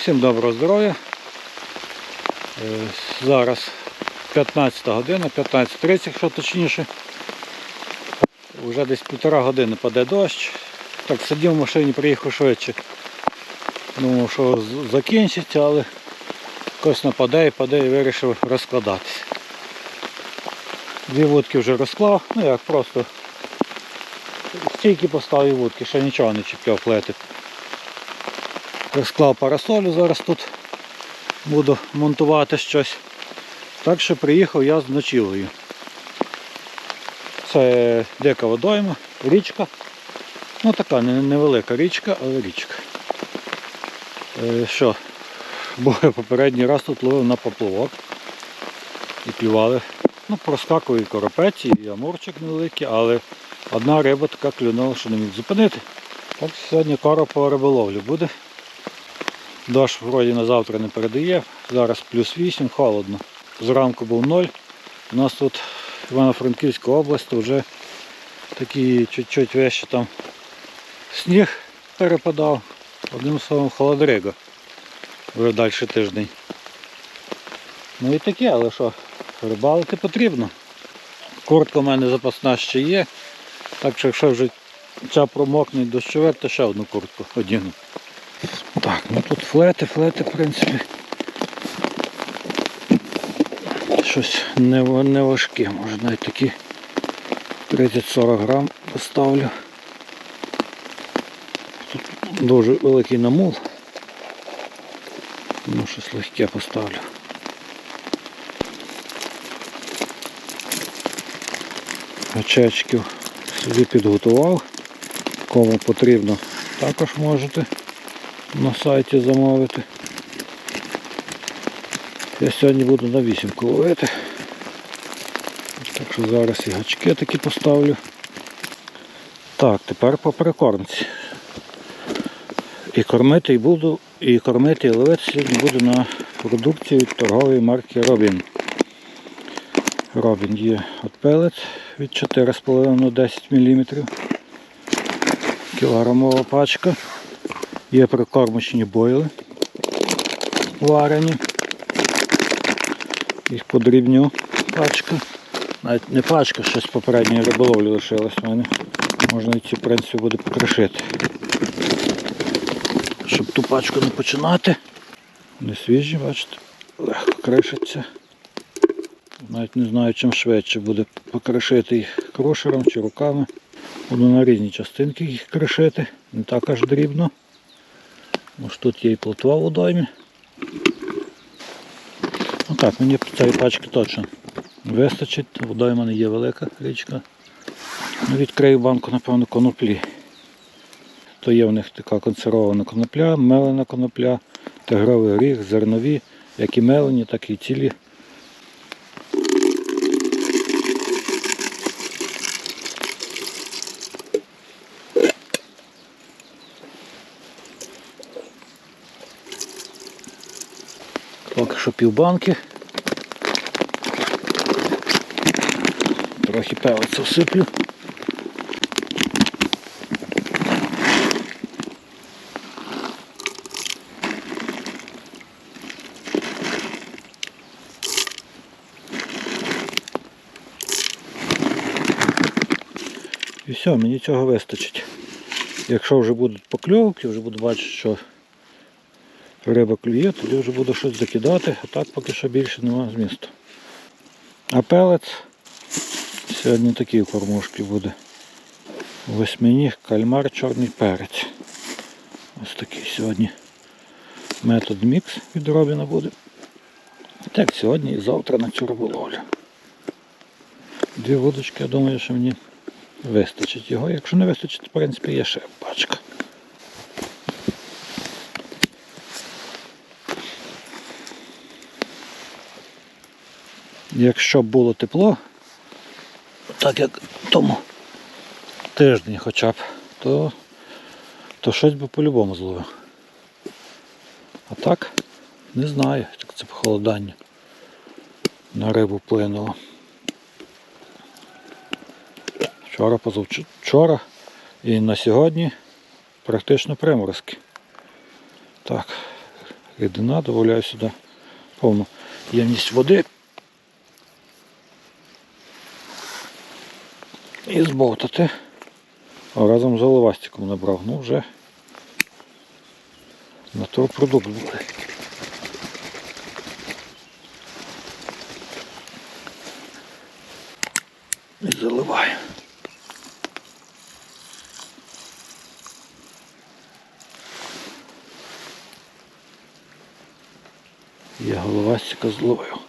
Всім доброго здоров'я. Е, Зараз 15 година, 15.30, якщо точніше. Уже десь півтора години паде дощ. Так, сидів в машині, приїхав швидше. Думав, що закінчиться, але якось нападе і паде і вирішив розкладатися. Дві вудки вже розклав, ну як просто стійки поставив вудки, ще нічого не чіпляв плети. Розклав парасолю, зараз тут буду монтувати щось. Так що приїхав я з ночівлею. Це дика водойма, річка. Ну така невелика річка, але річка. Е, що, я попередній раз тут ловив на поплавок і клювали. Ну, проскакує коропець і амурчик невеликий, але одна риба така клюнула, що не міг зупинити. Так сьогодні коропова риболовля буде. Дощ вроді на завтра не передає. Зараз плюс 8, холодно. Зранку був 0. У нас тут Івано-Франківська область, вже такі чуть-чуть вещі там сніг перепадав. Одним словом, холодрига. Вже далі тиждень. Ну і таке, але що, рибалити потрібно. Куртка в мене запасна ще є. Так що якщо вже ця промокне дощове, то ще одну куртку одягну. Так, ну тут флети, флети, в принципі. Щось не, не важке, може навіть такі 30-40 грам поставлю. Тут дуже великий намул. Ну, щось легке поставлю. Гачечків собі підготував. Кому потрібно, також можете на сайті замовити. Я сьогодні буду на вісімку ловити. Так що зараз і гачки такі поставлю. Так, тепер по прикормці. І кормити і буду, і кормити і ловити сьогодні буду на продукцію від торгової марки Робін. Робін є от пелець від 4,5 на 10 мм. Кілограмова пачка. Є прикормочні бойли варені. Їх подрібню пачка. Навіть не пачка, щось попередньої риболовлі лишилось в мене. Можна і ці, принципі, буде покришити. Щоб ту пачку не починати. Не свіжі, бачите, легко кришиться. Навіть не знаю, чим швидше буде покришити їх крушером чи руками. Буду на різні частинки їх кришити, не так аж дрібно. Ось тут є і плотва в водоймі. Ну так, мені цієї пачки точно вистачить. Водойма не є велика річка. Ну, Відкрию банку, напевно, коноплі. То є в них така консервована конопля, мелена конопля, тигровий ріг, зернові, як і мелені, так і цілі. Поки що півбанки. Трохи пелицю всиплю. І все, мені цього вистачить. Якщо вже будуть покльовки, вже буду бачити, що риба клює, тоді вже буду щось закидати, а так поки що більше немає змісту. А пелець сьогодні такі кормушки буде. Восьминіг, кальмар, чорний перець. Ось такий сьогодні метод мікс від Робіна буде. Так, сьогодні і завтра на цю риболовлю. Дві вудочки, я думаю, що мені вистачить його. Якщо не вистачить, в принципі, є ще пачка. Якщо б було тепло, так як тому тиждень хоча б, то, то щось би по-любому зловив. А так, не знаю, як це похолодання на рибу вплинуло. Вчора, позавчора і на сьогодні практично приморозки. Так, рідина, додаю сюди повну ємність води. І зболтати. Разом з головастиком набрав. Ну вже на той продукт буде. І заливаю. Я головастика зловив.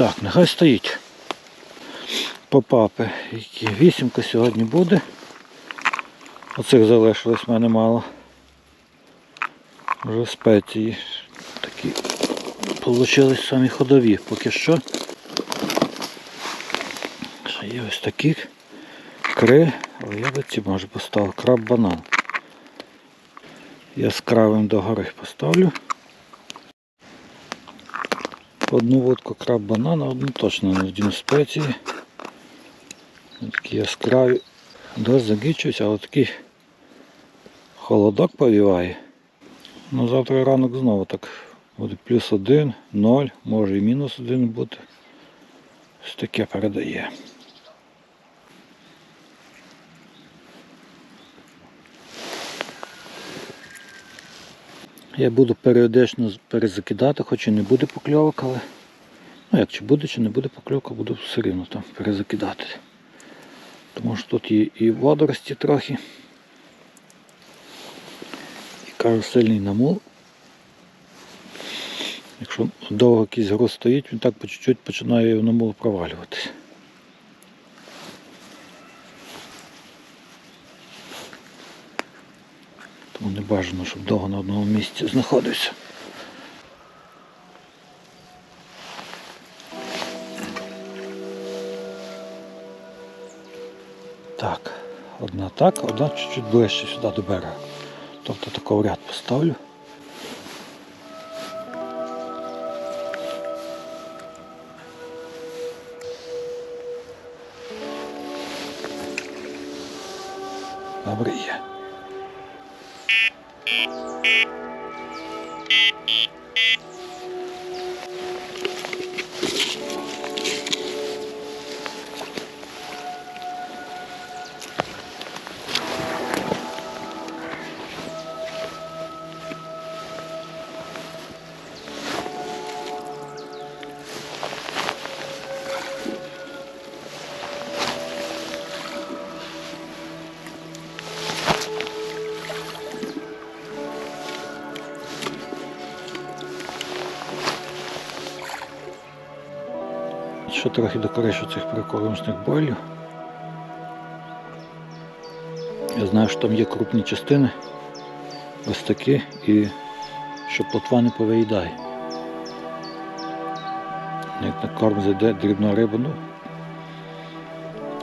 Так, нехай стоїть. По папи, які вісімка сьогодні буде. Оцих залишилось в мене мало. Вже спеції такі получились самі ходові поки що. Ще є ось такі кри, але я би ці може поставив краб банан. Яскравим догори поставлю. Одну водку краб банана, одну точно не в спеції. Такі яскраві. Дощ загічується, але такий холодок повіває. Ну завтра ранок знову так буде плюс один, ноль, може і мінус один бути. Ось таке передає. Я буду періодично перезакидати, хоч і не буде покльовок, але ну як чи буде, чи не буде покльовка, буду все рівно там перезакидати. Тому що тут є і водорості трохи. І кажу, сильний намул. Якщо довго якийсь груз стоїть, він так по чуть-чуть починає в намул провалюватися. Тому не бажано, щоб довго на одному місці знаходився. Так, одна так, одна чуть-чуть ближче сюди до берега. Тобто такий ряд поставлю. Добре є. Ще трохи докоришу цих прикормочних бойлів. Я знаю, що там є крупні частини. Ось такі і що плотва не повиїдає. Як на корм зайде дрібна риба, ну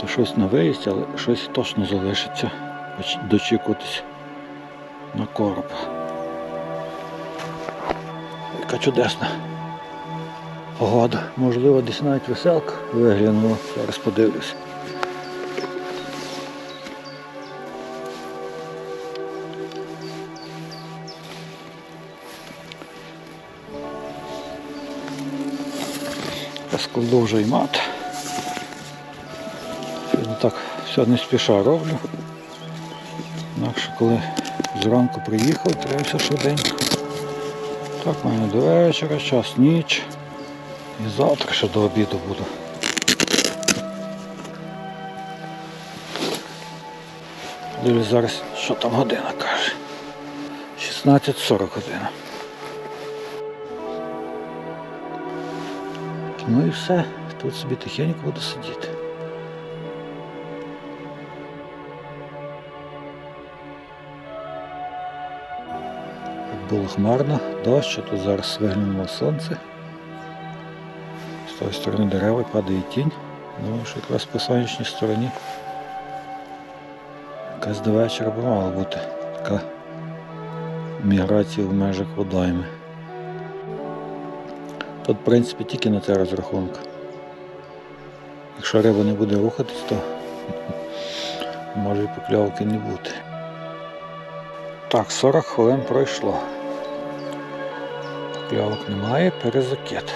то щось на виїзд, але щось точно залишиться Оч- дочікуватись на короб. Яка чудесна погода. Можливо, десь навіть веселка виглянула. Зараз подивлюсь. Розкладу мат. Я так все не спіша роблю. Інакше коли зранку приїхав, треба все швиденько. Так, мене до вечора, час ніч. І завтра ще до обіду буду. Дивлюсь зараз, що там година каже. 16.40 година. Ну і все. Тут собі тихенько буду сидіти. Було хмарно, дощ, тут зараз виглянуло сонце. З тої сторони дерева падає тінь. Ну, що якраз по сонячній стороні. Якась до вечора б мала бути така міграція в межах водойми. Тут, в принципі, тільки на це розрахунок. Якщо риба не буде рухатись, то може і покльовки не бути. Так, 40 хвилин пройшло. Покльовок немає, перезакид.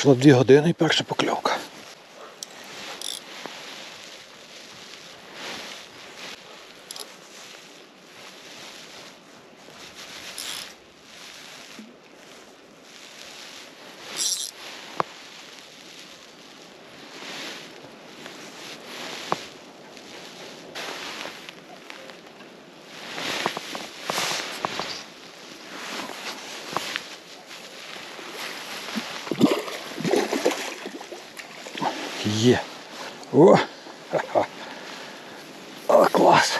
Пройшло дві години і перша покльовка. Є. О! Ха-ха. О, клас.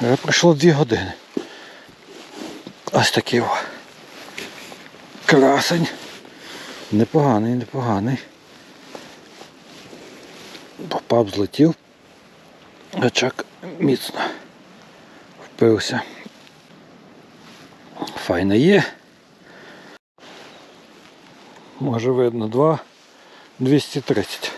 Вже пройшло дві години. Ось такий о. Красень. Непоганий, непоганий. Попав, злетів. Гачак міцно впився. Файна є. Може видно 2 230.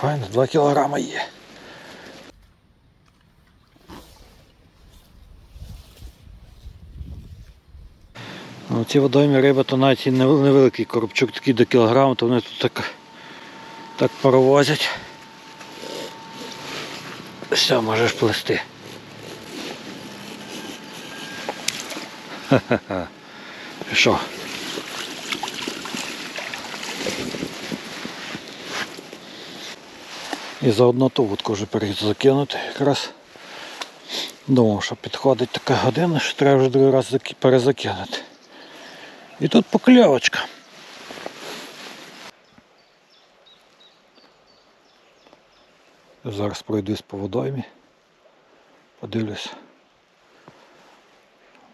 Файно, 2 кілограма є. У цій водоймі риба то навіть і невеликий коробчук такий до кілограму, то вони тут так, так провозять. Все, можеш плести. Ха-ха-ха. Що? І заодно ту вудку вже перезакинути якраз. Думав, що підходить така година, що треба вже другий раз перезакинути. І тут покльовочка. Зараз пройдусь по водоймі. Подивлюсь.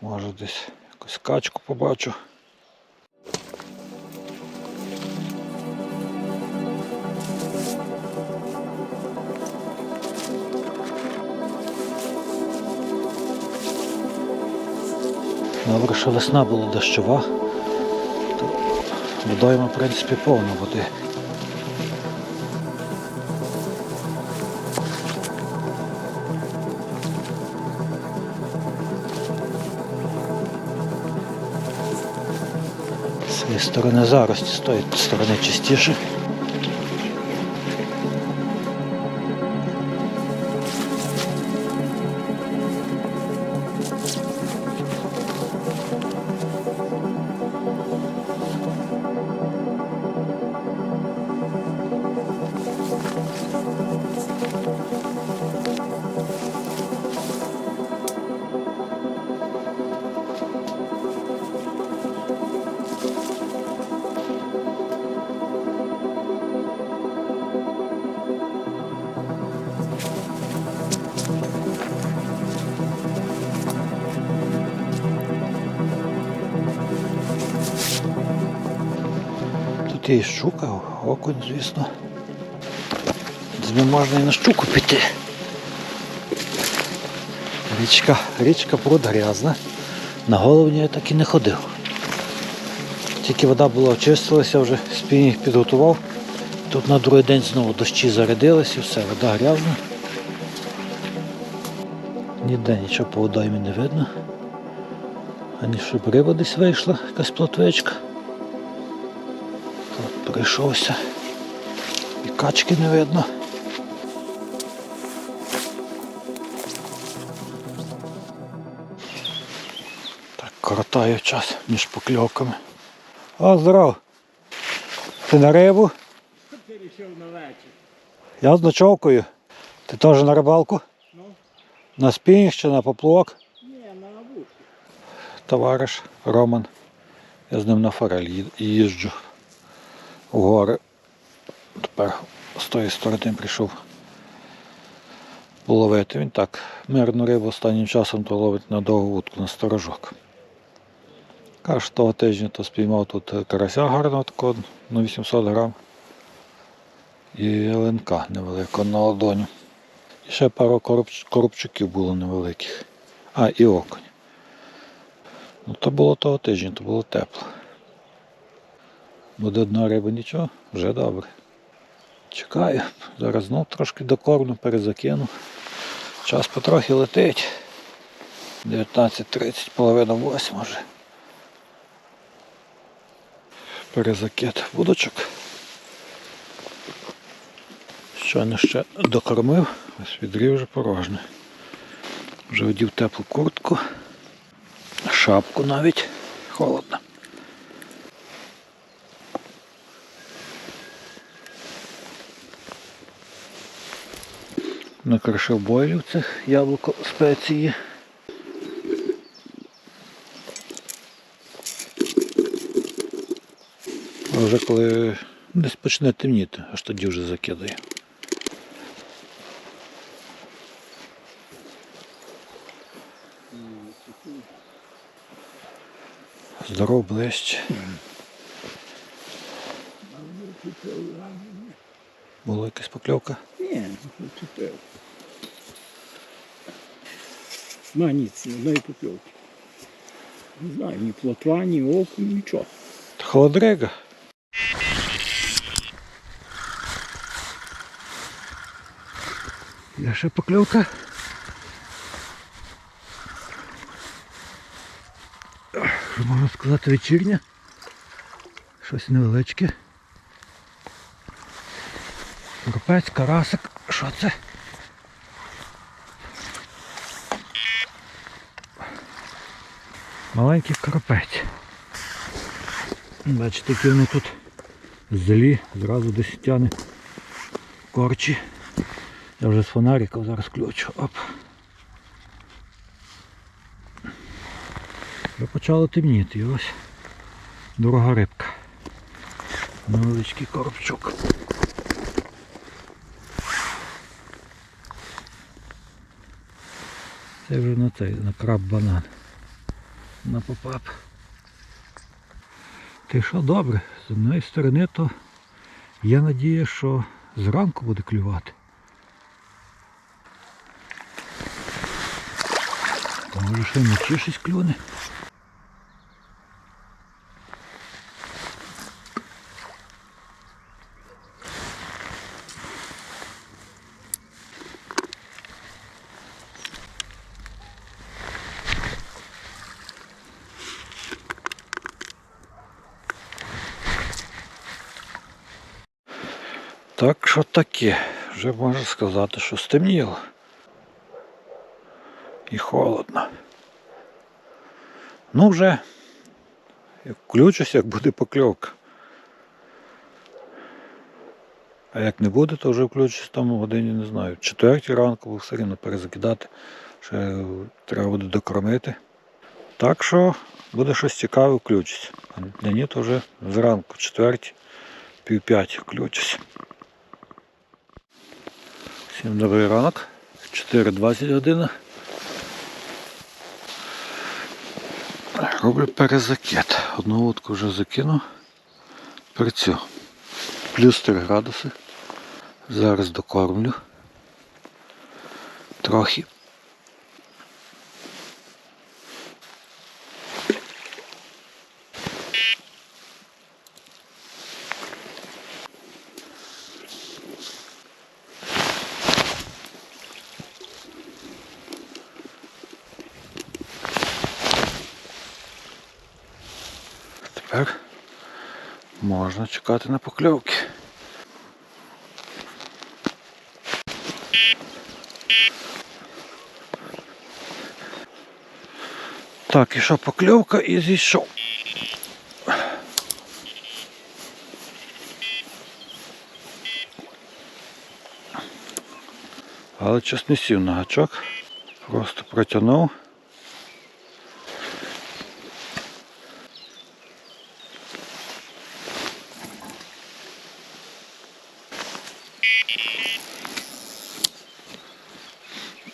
Може десь якусь качку побачу. Добре, що весна була дощова, водойма, в принципі, повна води. З сторони зарості, з тої сторони чистіше. Ти і щука, окунь, звісно. З ним можна і на щуку піти. Річка, річка пруд грязна. На голову я так і не ходив. Тільки вода була очистилася, вже спінінг підготував. Тут на другий день знову дощі зарядились і все, вода грязна. Ніде нічого по водоймі не видно. Ані щоб риба десь вийшла, якась плотвичка. Прийшовся. І качки не видно. Так, коротаю час між покльовками. О, здоров! Ти на рибу? Перейшов на вечір. Я з ночовкою. Ти теж на рибалку? Ну, На спінг чи на поплавок? ні, на вушку. Товариш Роман. Я з ним на форель їжджу в гори. Тепер з тої сторони прийшов половити. Він так мирну рибу останнім часом то ловить на довгу вудку на сторожок. Каже, того тижня то спіймав тут карася гарного такого на 800 грам. І ленка невеликого на ладоню. І ще пару коробчуків було невеликих. А, і окунь. Ну, то було того тижня, то було тепло. Буде одна риба, нічого, вже добре. Чекаю. Зараз знов трошки докормлю, перезакину. Час потрохи летить. 19.30, половина восьма вже. Перезакид будочок. Щойно ще докормив, ось відрів вже порожне. Вже одів теплу куртку. Шапку навіть холодно. Накришив бойлів цих яблуко спеції. А вже коли десь почне темніти, аж тоді вже закидаю. Здоров ближче. Була якась покльовка. Ні, не чіпив. Ма ніц, ні одної покльовки. Не знаю, ні плотва, ні окунь, нічого. Холодрега. Ще покльовка. Що можна сказати вечірня? Щось невеличке. Карпець, карасик. Що це? Маленький карапець. Бачите, які вони тут злі, зразу десь тяне корчі. Я вже з фонарика зараз включу. Оп. Вже почало темніти і ось дорога рибка. Невеличкий коробчук. Це вже на цей, на краб банан. На попап. Ти що добре, з однієї сторони, то я надія, що зранку буде клювати. А може ще вночі щось клюне. Так що таке, вже можна сказати, що стемніло. І холодно. Ну вже, як включусь, як буде покльовка. А як не буде, то вже включусь там годині, не знаю, четвертій ранку, бо все рівно перезакидати. Ще треба буде докормити. Так що буде щось цікаве, включусь. А для ні, то вже зранку, четвертій, пів п'ять включусь. Всім добрий ранок. 4.20 година. Роблю перезакет. Одну лодку вже закину. Перцю. Плюс 3 градуси. Зараз докормлю. Трохи. Тепер можна чекати на покльовки. Так, і що покльовка і зійшов. Але час не сів на гачок. Просто протягнув.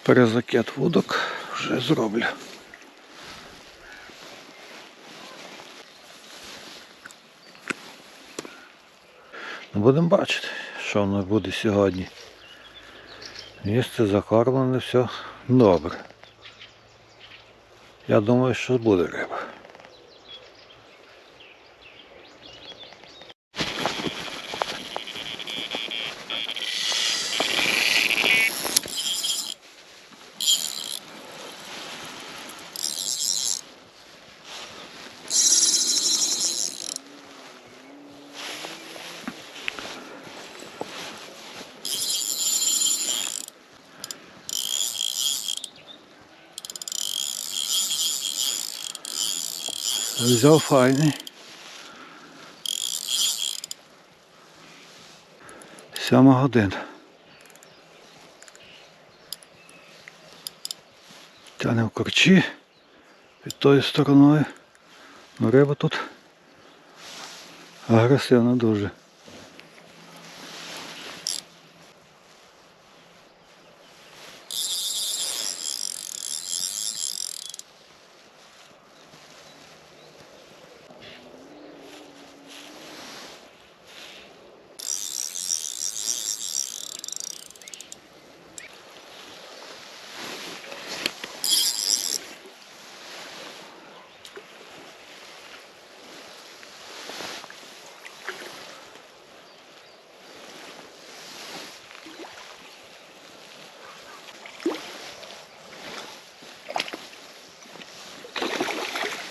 Перезакет вудок вже зроблю. Ну, Будемо бачити, що воно буде сьогодні. Місце закормлене, все добре. Я думаю, що буде риба. Взяв файний. Сьома година. Тянем корчі під тою стороною. Ну риба тут агресивна дуже.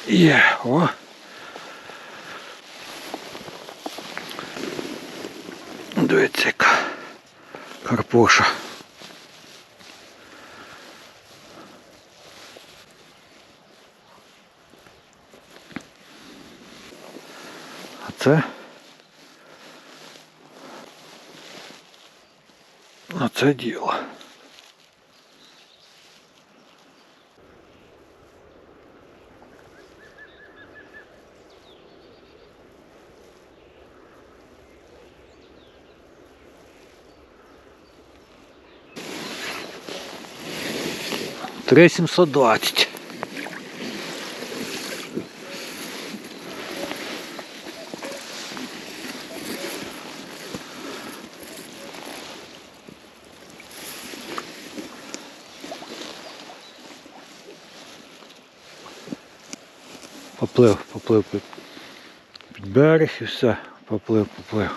Є, о. Дивіться, яка карпуша. А це? А це діло. Три сімсот двадцять. Поплив, поплив під берег і все, поплив, поплив.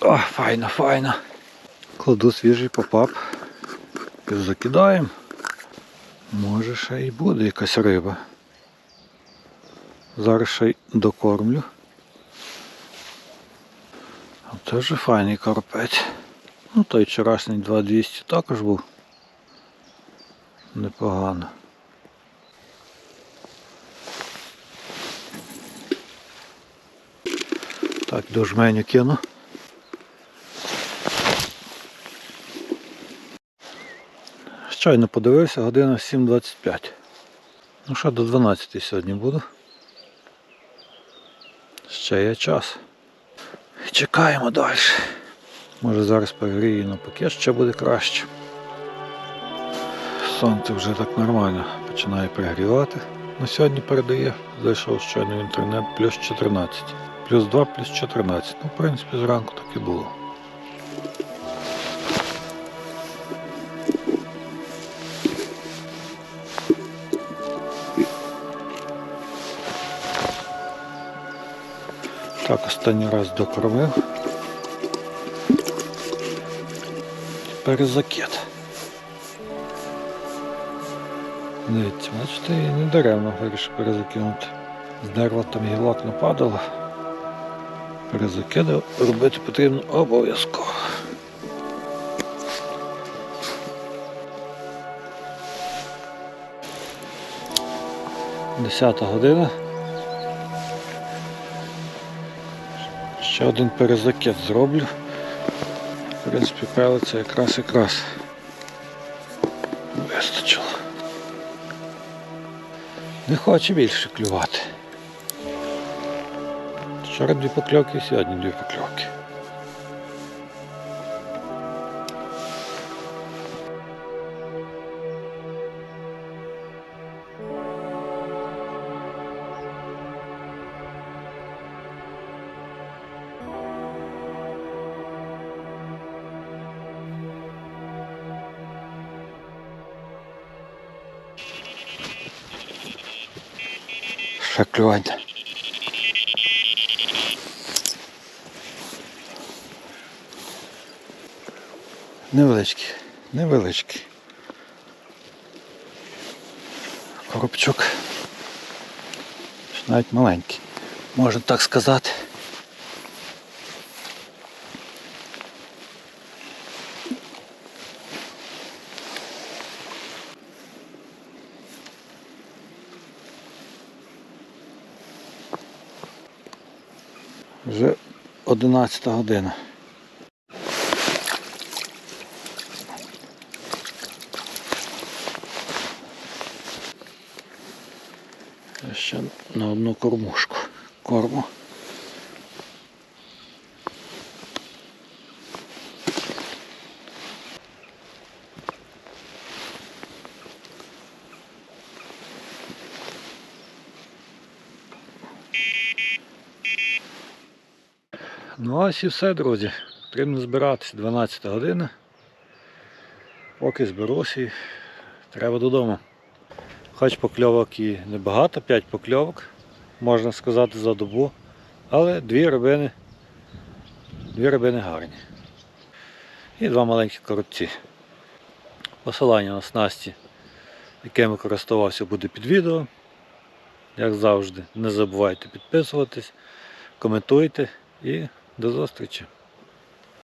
О, файно, файно. Кладу свіжий попап. Закидаємо. Може ще й буде якась риба. Зараз ще й докормлю. Це вже файний карпець. Ну той вчорашній 2200 також був. Непогано. Так, до жменю кину. Щойно подивився, година 7.25. Ну що, до 12 сьогодні буду. Ще є час. Чекаємо далі. Може зараз перегрію навпаки, ще буде краще. Сонце вже так нормально починає пригрівати. На сьогодні передає, зайшов щойно в інтернет, плюс 14. Плюс 2, плюс 14. Ну, в принципі, зранку так і було. Так, останній раз докормив. Тепер закид. Дивіться, бачите, і не даремно вирішив перезакинути. З дерева там гілок нападало. Перезакидав, робити потрібно обов'язково. Десята година. Ще один перезакет зроблю. В принципі, пелиця якраз якраз вистачило. Не хоче більше клювати. Вчора дві покльовки, сьогодні дві покльовки. Ще клювання. Невеличкі, невеличкі. Коробчук. Навіть маленький, можна так сказати. Вже 11 година. Ще на одну кормушку. Корму. Ну ось і все, друзі. Потрібно збиратися 12 година. Поки зберуся і треба додому. Хоч покльовок і небагато, 5 покльовок, можна сказати, за добу. Але дві рибини, дві рибини гарні. І два маленькі коробці. Посилання на снасті, якими користувався, буде під відео. Як завжди, не забувайте підписуватись, коментуйте і до зустрічі.